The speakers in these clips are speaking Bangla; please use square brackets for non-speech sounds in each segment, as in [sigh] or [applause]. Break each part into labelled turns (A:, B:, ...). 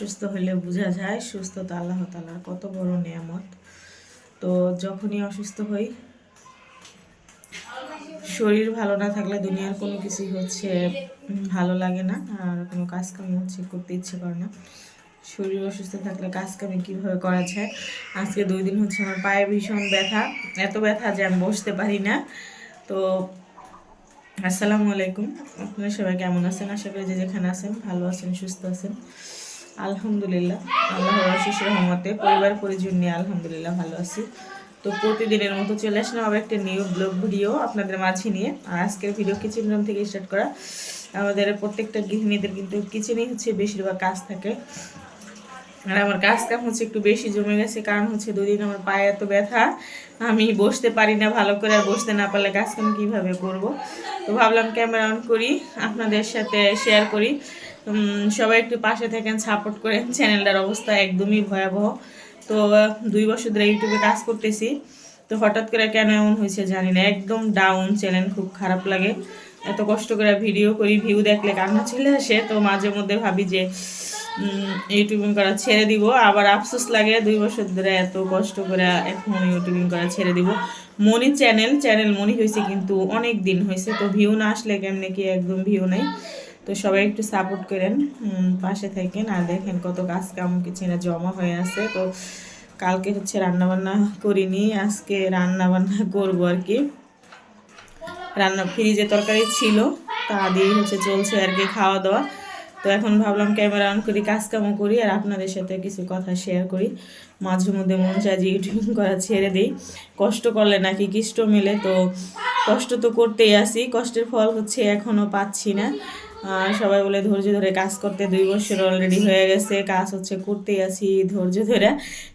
A: অসুস্থ হলে বোঝা যায় সুস্থতা আল্লাহ তালার কত বড় নিয়ামত। তো যখনই অসুস্থ হই, শরীর ভালো না থাকলে দুনিয়ার কোনো কিছুই হচ্ছে ভালো লাগে না আর কোনো কাজ কাম হচ্ছে করতে ইচ্ছে করে না। শরীর অসুস্থ থাকলে কাজ কামে কীভাবে করা যায়? আজকে দুই দিন হচ্ছে আমার পায়ে ভীষণ ব্যথা, এত ব্যথা যে আমি বসতে পারি না। তো আসসালামু আলাইকুম, আপনারা সবাই কেমন আছেন? আশা করি যে যেখানে আছেন ভালো আছেন, সুস্থ আছেন। আলহামদুলিল্লাহ, আল্লাহর আশিস রহমতে পরিবার পরিজন নিয়ে আলহামদুলিল্লাহ ভালো আছি। তো প্রতিদিনের মতো চলে আসলাম আবার একটা নিউ ব্লগ ভিডিও আপনাদের মাঝে নিয়ে। আর আজকের ভিডিও কিচেন রুম থেকে স্টার্ট করা, আমাদের প্রত্যেকটা গৃহিণীদের কিন্তু কিচেনেই হচ্ছে বেশিরভাগ কাজ থাকে। আর আমার কাজ কাম হচ্ছে একটু বেশি জমে গেছে, কারণ হচ্ছে দুদিন আমার পায়ে এত ব্যথা, আমি বসতে পারি না ভালো করে আর বসতে না পারলে কাজ কাম কীভাবে করব? তো ভাবলাম ক্যামেরা অন করি, আপনাদের সাথে শেয়ার করি। সবাই একটু পাশে থাকেন সাপোর্ট করেন। চ্যানেলটার অবস্থা একদমই ভয়াবহ। তো, দুই বছর ধরে ইউটিউবে কাজ করতেছি। তো হঠাৎ করে কেন এমন হয়েছে জানি না। একদম ডাউন চ্যানেল খুব খারাপ লাগে। এত কষ্ট করে ভিডিও করি ভিউ দেখলে কান্না চলে আসে। তো মাঝে মধ্যে ভাবি যে ইউটিউবিং করা ছেড়ে দিব। আবার আফসোস লাগে, দুই বছর ধরে এত কষ্ট করে এখন ইউটিউবিং করা ছেড়ে দিব। মনি চ্যানেল চ্যানেল মনি হয়েছে কিন্তু অনেক দিন হয়েছে। তো ভিউ না আসলে কেমনে কি একদম ভিউ নেই। তো সবাই একটু সাপোর্ট করেন পাশে থাকেন আর দেখেন কত কাজ কাম কিছু না জমা হয়ে আছে। তো কালকে হচ্ছে রান্নাবান্না করিনি, আজকে রান্নাবান্না [laughs] করব আর কি। রান্না, ফ্রিজে তরকারি ছিল, তা দিয়েই হচ্ছে চলছে আর কি খাওয়া দাওয়া তো এখন ভাবলাম ক্যামেরা অন করি কাজ কামও করি আর আপনাদের সাথে কিছু কথা শেয়ার করি। মাঝে মধ্যে মন চায় যে ইউটিউব [laughs] করা ছেড়ে দিই। কষ্ট করলে নাকি কৃষ্ট মেলে, তো কষ্ট তো করতেই আসি, কষ্টের ফল হচ্ছে এখনও পাচ্ছি না। সবাই বলে ধৈর্য ধরে কাজ করতে দুই বছর অলরেডি হয়ে গেছে, কাজ হচ্ছে করতেই আছি ধৈর্য ধরে,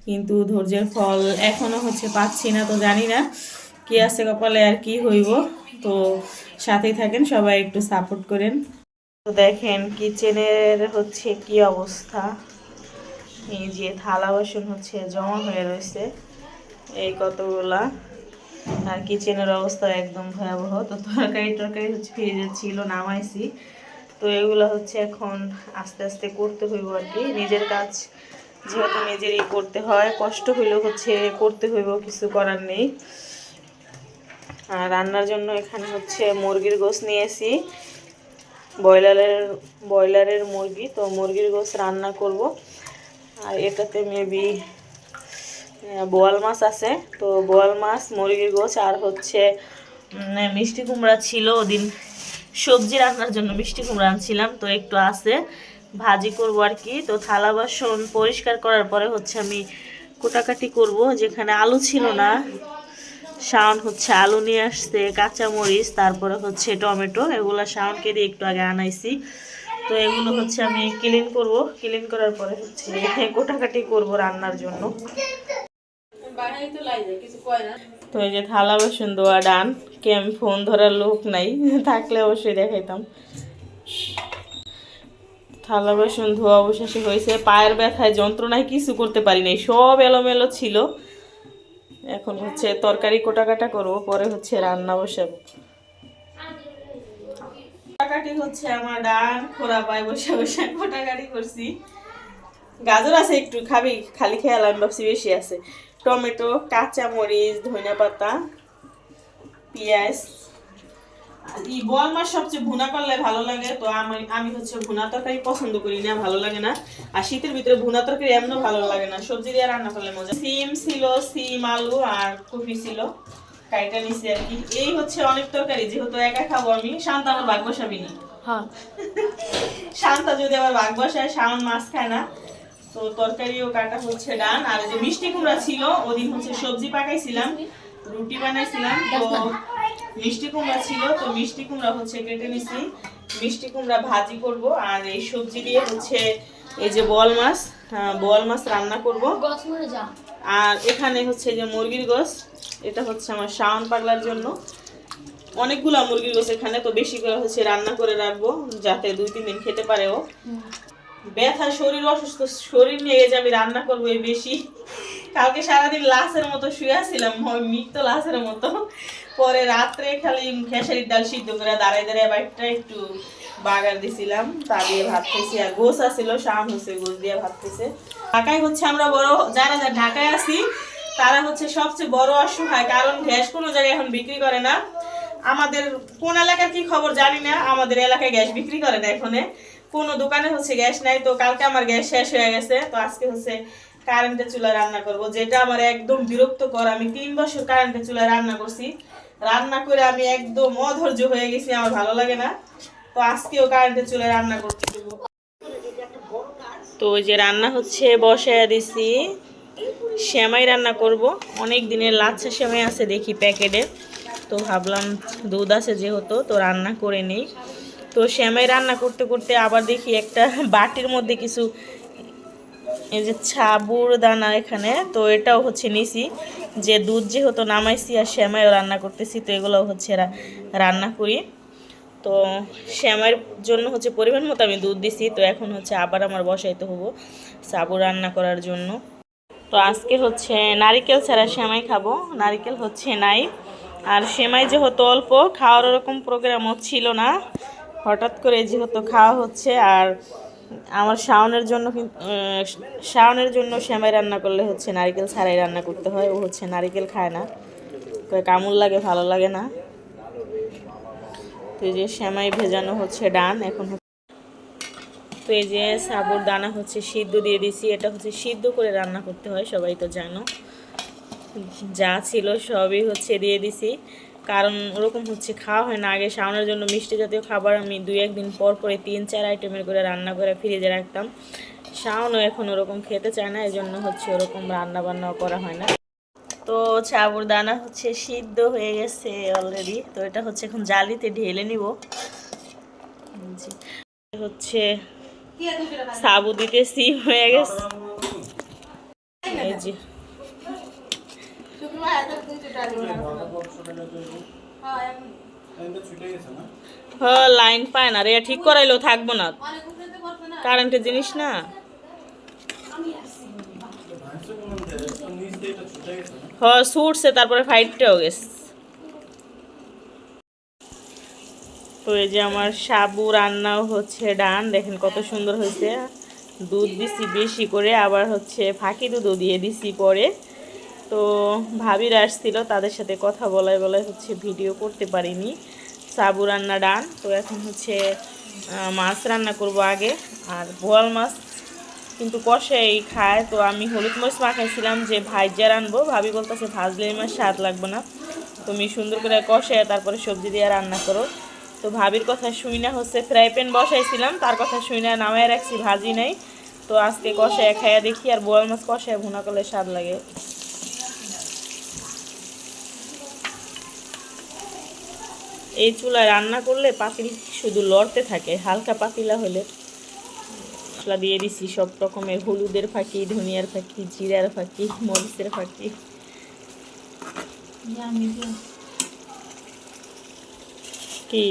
A: কিন্তু ধৈর্যের ফল এখনও হচ্ছে পাচ্ছি না তো জানি না কি আছে কপালে আর কি হইব। তো সাথেই থাকেন, সবাই একটু সাপোর্ট করেন। তো দেখেন কিচেনের হচ্ছে কি অবস্থা। এই যে থালা বাসন হচ্ছে জমা হয়ে রয়েছে, এই কতগুলা। আর কিচেনের অবস্থা একদম ভয়াবহ, তো তরকারি টরকারি হচ্ছে ফ্রিজে ছিল, নামাইছি। তো এগুলো হচ্ছে এখন আস্তে আস্তে করতে হইব আর কি। নিজের কাজ যেহেতু নিজেরই করতে হয়, কষ্ট হইলেও হচ্ছে করতে হইব, কিছু করার নেই। আর রান্নার জন্য এখানে হচ্ছে মুরগির গোস নিয়েছি। ব্রয়লারের ব্রয়লারের মুরগি, তো মুরগির গোস রান্না করব। আর এটাতে মেবি বোয়াল মাছ আছে। তো বোয়াল মাছ, মুরগির গোস আর হচ্ছে মিষ্টি কুমড়া ছিল ওদিন। সবজি রান্নার জন্য মিষ্টি কুমড়া আনছিলাম, তো একটু আছে। ভাজি করব আর কি। তো থালা বাসন পরিষ্কার করার পরে হচ্ছে আমি কোটাকাটি করব, যেখানে আলু ছিল না। শাওন হচ্ছে আলু নিয়ে আসছে, কাঁচামরিচ, তারপরে হচ্ছে টমেটো, এগুলো শাওনকে দিয়ে একটু আগে আনাইছি। তো এগুলো হচ্ছে আমি ক্লিন করব। ক্লিন করার পরে হচ্ছে কোটাকাটি করব রান্নার জন্য। তো এই যে থালা বাসন ধোয়া ডান। কে আমি ফোন ধরার লোক নাই, থাকলে অবশ্যই দেখাইতাম। থালা বাসন ধোয়া অবশেষে হয়েছে। পায়ের ব্যথায় যন্ত্রণায় কিছু করতে পারি নাই, সব এলোমেলো ছিল। এখন হচ্ছে তরকারি কোটাকাটা করব, পরে হচ্ছে রান্না বসাবো। কোটাকাটি হচ্ছে আমার ডান খোলা পায়ে বসে বসে কোটাকাটি করছি। গাজর আছে একটু, খাবি? খালি খেয়াল, আমি ভাবছি বেশি আছে। টমেটো কাঁচা মরিচ ধনিয়া পাতা পেঁয়াজ এই বল মাছ সবচেয়ে ভুনা করলে ভালো লাগে তো আমি আমি হচ্ছে ভুনা তরকারি পছন্দ করি না ভালো লাগে না। আর শীতের ভিতরে ভুনা তরকারি এমনও ভালো লাগে না সবজি দিয়ে রান্না করলে মজা। সিম ছিল সিম আলু আর কপি ছিল কাইটা নিছি আর কি। এই হচ্ছে অনেক তরকারি যেহেতু একা খাব আমি শান্ত আমার ভাগ বসাবি না।
B: হ্যাঁ।
A: শান্তা যদি আবার ভাগ বসায় শাওন মাছ খায় না তো তরকারিও কাটা হচ্ছে ডান আর যে মিষ্টি কুমড়া ছিল ওদিন হচ্ছে সবজি পাকাইছিলাম রুটি বানাইছিলাম তো মিষ্টি কুমড়া ছিল তো মিষ্টি কুমড়া হচ্ছে কেটে নিছি। মিষ্টি কুমড়া ভাজি করব আর এই সবজি দিয়ে হচ্ছে এই যে বল মাছ হ্যাঁ, বল মাছ রান্না করব। আর এখানে হচ্ছে যে মুরগির গোস এটা হচ্ছে আমার শাওন পাগলার জন্য। অনেকগুলো মুরগির গোস এখানে তো বেশি করে হচ্ছে রান্না করে রাখব যাতে দুই তিন দিন খেতে পারে ও। ব্যথা, শরীর অসুস্থ, শরীর নিয়ে যে আমি রান্না করব এই বেশি। কালকে সারাদিন লাশের মতো শুয়ে ছিলাম মৃত লাশের মতো। পরে রাত্রে খালি খেসারির ডাল সিদ্ধ করে দাঁড়ায় দাঁড়ায় বাইকটা একটু বাগার দিছিলাম, তা দিয়ে ভাত খেয়েছি আর গোস আছিল, শাম হচ্ছে গোস দিয়ে ভাত খেয়েছে ঢাকায় হচ্ছে আমরা বড়, যারা যারা ঢাকায় আছি, তারা হচ্ছে সবচেয়ে বড় অসহায়, কারণ গ্যাস কোনো জায়গায় এখন বিক্রি করে না। আমাদের কোন এলাকার কি খবর জানি না, আমাদের এলাকায় গ্যাস বিক্রি করে না এখানে। কোনো দোকানে হচ্ছে গ্যাস নাই, তো কালকে আমার গ্যাস শেষ হয়ে গেছে, তো আজকে হচ্ছে কারেন্টের চুলা রান্না করব, যেটা আমার একদম বিরক্তকর। আমি তিন বছর কারেন্টের চুলায় রান্না করছি, রান্না করে আমি একদম অধৈর্য হয়ে গেছি, আমার ভালো লাগে না। তো আজকেও কারেন্টের চুলায় রান্না করতে দেবো। তো ওই যে রান্না হচ্ছে, বসায় দিছি। শ্যামাই রান্না করব। অনেক দিনের লাচ্ছা শ্যামাই আছে দেখি প্যাকেটে। তো ভাবলাম দুধ আছে যেহেতু, তো রান্না করে নেই। তো শ্যামাই রান্না করতে করতে আবার দেখি একটা বাটির মধ্যে কিছু এই যে ছাবুর দানা এখানে, তো এটাও হচ্ছে নিছি। যে দুধ যেহেতু নামাইছি আর শ্যামাইও রান্না করতেছি, তো এগুলো হচ্ছে রান্না করি। তো শ্যামাইয়ের জন্য হচ্ছে পরিমাণ মতো আমি দুধ দিছি, তো এখন হচ্ছে আবার আমার বসাইতে হব সাবু রান্না করার জন্য। তো আজকে হচ্ছে নারিকেল ছাড়া শ্যামাই খাব। নারিকেল হচ্ছে নাই। আর সেমাই যেহেতু অল্প, খাওয়ার ওরকম প্রোগ্রামও ছিল না। হঠাৎ করে যেহেতু খাওয়া হচ্ছে আর আমার শাওনের জন্য কিন্তু শাওনের জন্য সেমাই রান্না করলে হচ্ছে নারিকেল ছাড়াই রান্না করতে হয়। ও হচ্ছে নারিকেল খায় না। কামড় লাগে, ভালো লাগে না। তো এই যে সেমাই ভেজানো হচ্ছে ডান, এখন তো এই যে সাবুর দানা হচ্ছে সিদ্ধ দিয়ে দিছি। এটা হচ্ছে সিদ্ধ করে রান্না করতে হয়, সবাই তো জানো। যা ছিল সবই হচ্ছে দিয়ে দিছি। কারণ ওরকম হচ্ছে খাওয়া হয় না আগে শাওনের জন্য মিষ্টি জাতীয় খাবার আমি দুই একদিন পর পরে তিন চার আইটেমের করে রান্না করে ফ্রিজে রাখতাম শাওনও এখন ওরকম খেতে চায় না এই জন্য হচ্ছে ওরকম রান্না বান্নাও করা হয় না তো সাবুর দানা হচ্ছে সিদ্ধ হয়ে গেছে অলরেডি তো এটা হচ্ছে এখন জালিতে ঢেলে নিব হচ্ছে সাবু দিতে দিতেছি হয়ে গেছে এই যে হ্যাঁ লাইন পায় না রে, ঠিক করাইলেও থাকব না। কারেন্টের জিনিস না? হ্যাঁ ছুটছে, তারপরে ফাইটটাও গেছে। তো এই যে আমার সাবু রান্নাও হচ্ছে ডান, দেখেন কত সুন্দর হয়েছে। দুধ দিছি বেশি করে, আবার হচ্ছে ফাঁকি দুধও দিয়ে দিছি পরে। তো ভাবিরা আসছিল, তাদের সাথে কথা বলায় বলায় হচ্ছে ভিডিও করতে পারিনি। সাবু রান্না ডান, তো এখন হচ্ছে মাছ রান্না করব আগে, আর বোয়াল মাছ। কিন্তু কষাই খায়, তো আমি হলুদ মাছ মাখাইছিলাম যে ভাইজা রানবো। ভাবি বলতেছে, ভাজলে আমার স্বাদ লাগবে না। তুমি সুন্দর করে কষায় তারপরে সবজি দিয়ে রান্না করো। তো ভাবির কথা শুই না, হচ্ছে ফ্রাই প্যান বসাইছিলাম, তার কথা শুই না, নামায় রাখছি, ভাজি নাই। তো আজকে কষায় খাইয়া দেখি, আর বোয়াল মাছ কষায় ভুনা করলে স্বাদ লাগে। এই চুলায় রান্না করলে পাতিল শুধু লড়তে থাকে হালকা পাতিলা হলে। মশলা দিয়ে দিছি সব রকমের হলুদের ফাঁকি ধনিয়ার ফাঁকি জিরার ফাঁকি মরিচের ফাঁকি। কি?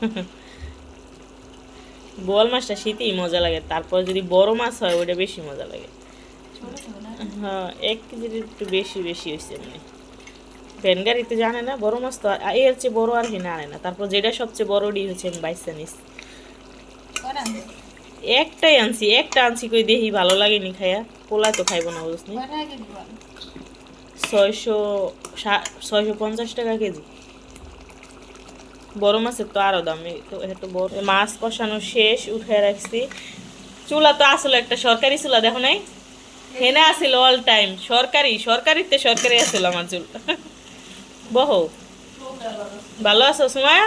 A: [laughs] বোয়াল মাছটা শীতেই মজা লাগে তারপর যদি বড় মাছ হয় ওইটা বেশি মজা লাগে। হ্যাঁ এক কেজির একটু বেশি বেশি হয়েছে মানে ভ্যানগাড়িতে জানে না বড় মাছ তো এর চেয়ে বড় আর হেনা আনে না। তারপর যেটা সবচেয়ে বড় ডি হচ্ছে আমি বাইসা নিস। একটাই আনছি একটা আনছি কই দেখি ভালো লাগেনি খাইয়া পোলা তো খাইবো না বুঝনি ছয়শো ছয়শো পঞ্চাশ টাকা কেজি। বড় মাছের তো আরও দাম এত বড়। মাছ কষানো শেষ, উঠে রাখছি। চুলা তো আসলে একটা সরকারি চুলা, দেখো নাই? হেনে আসিল অল টাইম সরকারি, সরকারিতে সরকারি আসিল আমার চুল। বহ। ভালো আছো সুমায়া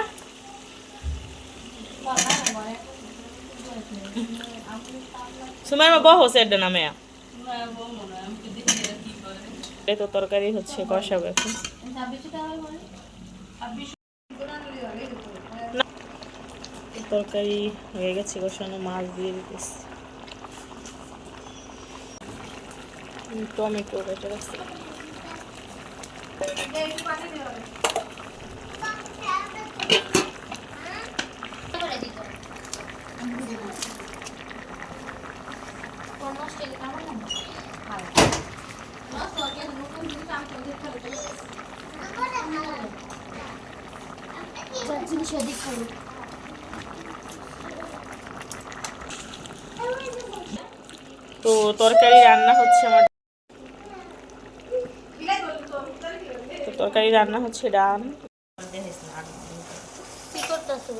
A: সুমায়া বহ সেটা নামে তো তরকারি হচ্ছে, কষাবো এখন। তরকারি হয়ে গেছে কষানো মাছ দিয়ে দিতেছি। টমেটো কেটে রাখছি।
B: করে দিত কোন নষ্ট হলে কেমন লাগে? ভালো। নষ্ট হলে নতুন জিনিস আমি তো দেখতে হবে। যা জিনিস ওদিক করো।
A: তো তরকারি রান্না হচ্ছে আমার তো তরকারি রান্না হচ্ছে
B: করতেছো?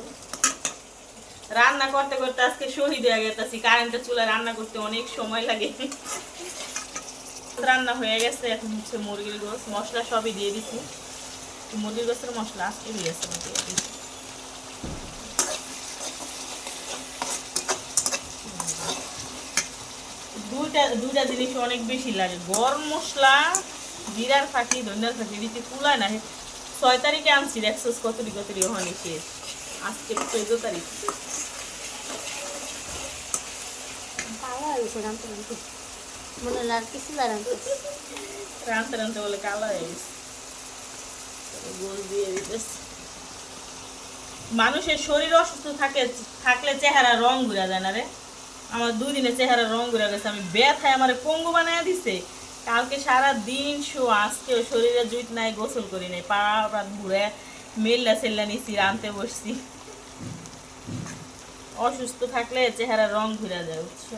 A: রান্না করতে করতে আজকে শহীদ হয়ে গেছি কারেন্টের চুলা রান্না করতে অনেক সময় লাগে। রান্না হয়ে গেছে, এখন হচ্ছে মুরগির গোস মশলা সবই দিয়ে দিছি। মুরগির গোসের মশলা আজকে দিয়েছে আমি দিয়ে দিছি। দুইটা দুইটা জিনিস অনেক বেশি লাগে। গরম মশলা জিরার ফাঁকি ধনিয়ার ফাঁকি দিতে কুলায় না ছয় তারিখে আনছি দেখছোস কতটি কতটি ওখানে শেষ। আজকে চোদ্দ তারিখ।
B: মনে আর কিছু
A: বলে কালো হয়ে গেছে। গোল দিয়ে দিতেছে। মানুষের শরীর অসুস্থ থাকে থাকলে চেহারা রং ঘুরা যায় না রে। আমার দুই দিনে চেহারা রং ঘুরে গেছে, আমি ব্যথায় আমার পঙ্গু বানায় দিছে। কালকে সারা দিন শো আজকে শরীরে জুইত নাই, গোসল করি নাই, পা রাত ঘুরে মেল্লা সেল্লা নিছি, রানতে বসছি। অসুস্থ থাকলে চেহারা রং ঘুরে যায় বুঝছ?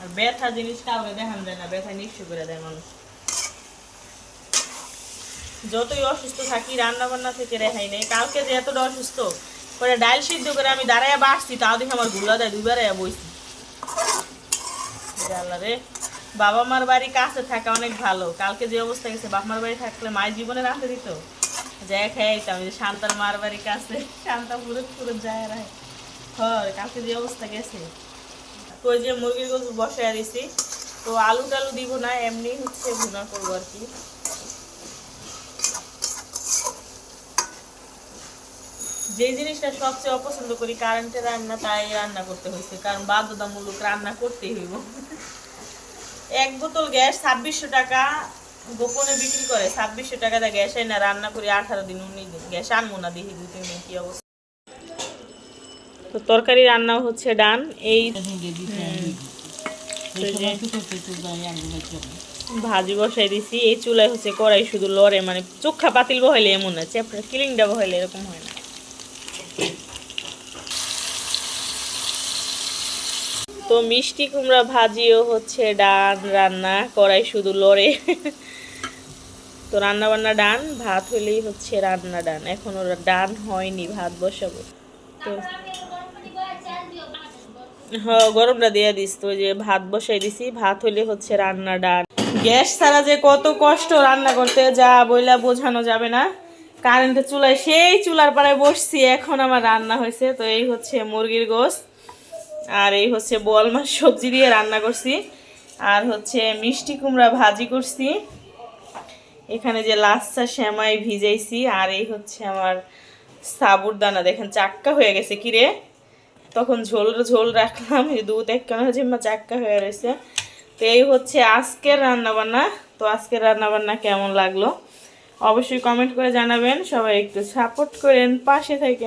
A: আর ব্যথা জিনিস কাউকে দেখান যায় না, ব্যথা নিঃস্ব করে দেয় মানুষ। যতই অসুস্থ থাকি রান্না বান্না থেকে রেহাই নেই। কালকে যে এতটা অসুস্থ, পরে ডাল সিদ্ধ করে আমি দাঁড়ায় বাসছি, তাও দেখে আমারগুলা দেয় দুবার বইছি। রে। বাবা মার বাড়ি কাছে থাকা অনেক ভালো। কালকে যে অবস্থা গেছে বাপ মার বাড়ি থাকলে মায়ের জীবনে রাখতে দিত। যায় খেয়ে আইতাম যে শান্তার মার বাড়ি কাছে, শান্তা পুরো পুরো যায় রায়। হর কালকে যে অবস্থা গেছে। তো যে মুরগির গোস বসায় দিছি। তো আলু টালু দিব না, এমনি হচ্ছে ভুনা করব আর কি। যে জিনিসটা সবচেয়ে অপছন্দ করি কারেন্টের রান্না, তাই রান্না করতে হয়েছে কারণ বাধ্যতামূলক রান্না করতেই হইব। এক বোতল গ্যাস ছাব্বিশশো টাকা গোপনে বিক্রি করে, ছাব্বিশশো টাকা দিয়ে গ্যাস না রান্না করি, আঠারো দিন উনিশ দিন গ্যাস আনব না দেখি দুই তিন দিন কি অবস্থা। তো তরকারি রান্না হচ্ছে ডান, এই ভাজি বসাই দিছি, এই চুলায় হচ্ছে কড়াই শুধু লড়ে মানে চোখা পাতিল বহাইলে এমন না আছে কিলিংটা বহাইলে এরকম হয় না। তো মিষ্টি কুমড়া ভাজিও হচ্ছে ডান, রান্না, কড়াই শুধু লড়ে। তো রান্না বান্না ডান, ভাত হলেই হচ্ছে রান্না ডান। এখন ওরা ডান হয়নি, ভাত বসাবো। তো হ্যাঁ গরমটা দিয়ে দিস, তো যে ভাত বসাই দিছি, ভাত হইলে হচ্ছে রান্না ডান। গ্যাস ছাড়া যে কত কষ্ট রান্না করতে, যা বইলা বোঝানো যাবে না। কারেন্টের চুলায় সেই চুলার পাড়ায় বসছি, এখন আমার রান্না হয়েছে। তো এই হচ্ছে মুরগির গোস আর এই হচ্ছে বোয়াল মাছ সবজি দিয়ে রান্না করছি। আর হচ্ছে মিষ্টি কুমড়া ভাজি করছি। এখানে যে লাচ্ছা শ্যামাই ভিজাইছি, আর এই হচ্ছে আমার সাবুরদানা দেখেন, চাক্কা হয়ে গেছে কিরে। তখন ঝোল ঝোল রাখলাম দুধ এক কেন জিম্মা চাক্কা হয়ে রয়েছে। তো এই হচ্ছে আজকের রান্নাবান্না। তো আজকের রান্নাবান্না কেমন লাগল? অবশ্যই কমেন্ট করে জানাবেন। সবাই একটু সাপোর্ট করেন পাশে থেকে